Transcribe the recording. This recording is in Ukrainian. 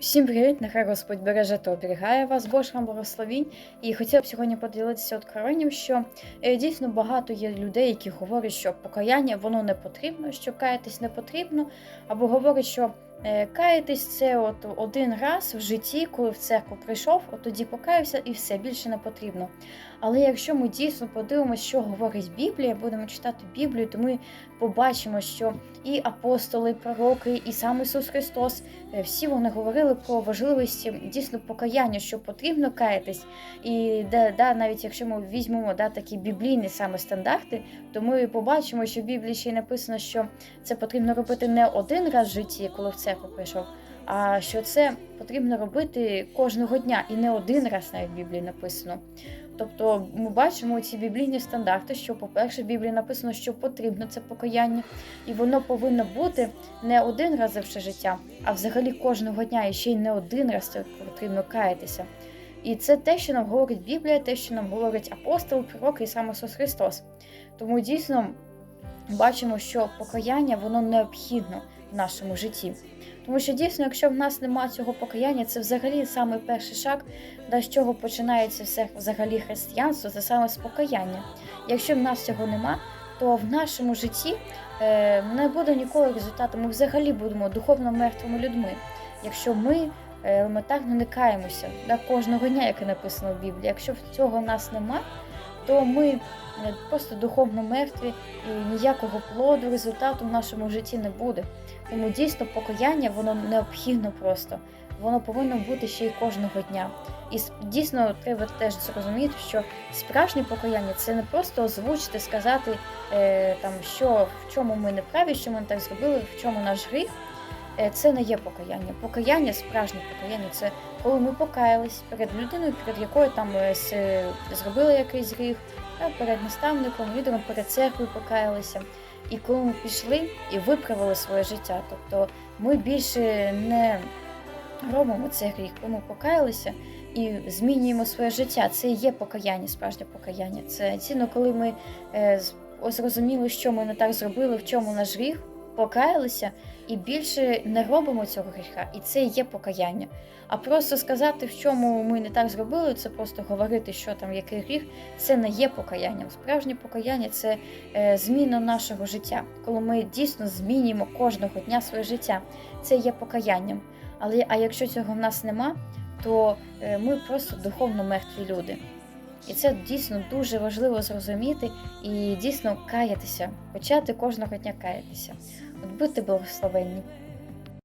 Всім привіт! Нехай Господь береже та оберігає вас, Боже вам благословінь. І хотіла б сьогодні поділитися откровенням, що е, дійсно багато є людей, які говорять, що покаяння воно не потрібно, що каятись не потрібно, або говорять, що каятись це от один раз в житті, коли в церкву прийшов, от тоді покаявся і все більше не потрібно. Але якщо ми дійсно подивимося, що говорить Біблія, будемо читати Біблію, то ми побачимо, що і апостоли, і пророки, і сам Ісус Христос е, всі вони говорили про важливість дійсно покаяння, що потрібно каятись. І де, да, навіть якщо ми візьмемо да, такі біблійні саме стандарти, то ми побачимо, що в Біблії ще й написано, що це потрібно робити не один раз в житті, коли в церкву прийшов, а що це потрібно робити кожного дня і не один раз навіть в Біблії написано. Тобто ми бачимо ці біблійні стандарти, що, по-перше, в Біблії написано, що потрібно це покаяння, і воно повинно бути не один раз за все життя, а взагалі кожного дня і ще й не один раз потрібно каятися. І це те, що нам говорить Біблія, те, що нам говорить апостол, пророк і сам Ісус Христос. Тому дійсно бачимо, що покаяння воно необхідно в нашому житті. Тому що дійсно, якщо в нас немає цього покаяння, це взагалі саме перший шаг, з чого починається все взагалі християнство, це саме з покаяння. Якщо в нас цього нема, то в нашому житті е, не буде ніколи результату. Ми взагалі будемо духовно мертвими людьми. Якщо ми елементарно не каємося да, кожного дня, як і написано в Біблії. Якщо цього в нас нема, то ми е, просто духовно мертві і ніякого плоду, результату в нашому житті не буде. Тому дійсно покаяння воно необхідно просто. Воно повинно бути ще й кожного дня. І дійсно треба теж зрозуміти, що справжнє покаяння це не просто озвучити, сказати, е, там, що в чому ми не праві, що ми не так зробили, в чому наш гріх. Е, Це не є покаяння. Покаяння, справжнє покаяння це коли ми покаялись перед людиною, перед якою там е, зробили якийсь гріх, перед наставником, лідером, перед церквою покаялися. І коли ми пішли і виправили своє життя, тобто ми більше не робимо цей гріх, коли ми покаялися і змінюємо своє життя. Це є покаяння, справжнє покаяння. Це цінно, коли ми е, зрозуміли, що ми не так зробили, в чому наш гріх, покаялися і більше не робимо цього гріха. І це є покаяння. А просто сказати, в чому ми не так зробили, це просто говорити, що там який гріх, це не є покаянням. Справжнє покаяння це е, зміна нашого життя, коли ми дійсно змінюємо кожного дня своє життя. Це є покаянням. Але а якщо цього в нас нема, то е, ми просто духовно мертві люди. І це дійсно дуже важливо зрозуміти і дійсно каятися, почати кожного дня каятися. От будьте благословенні.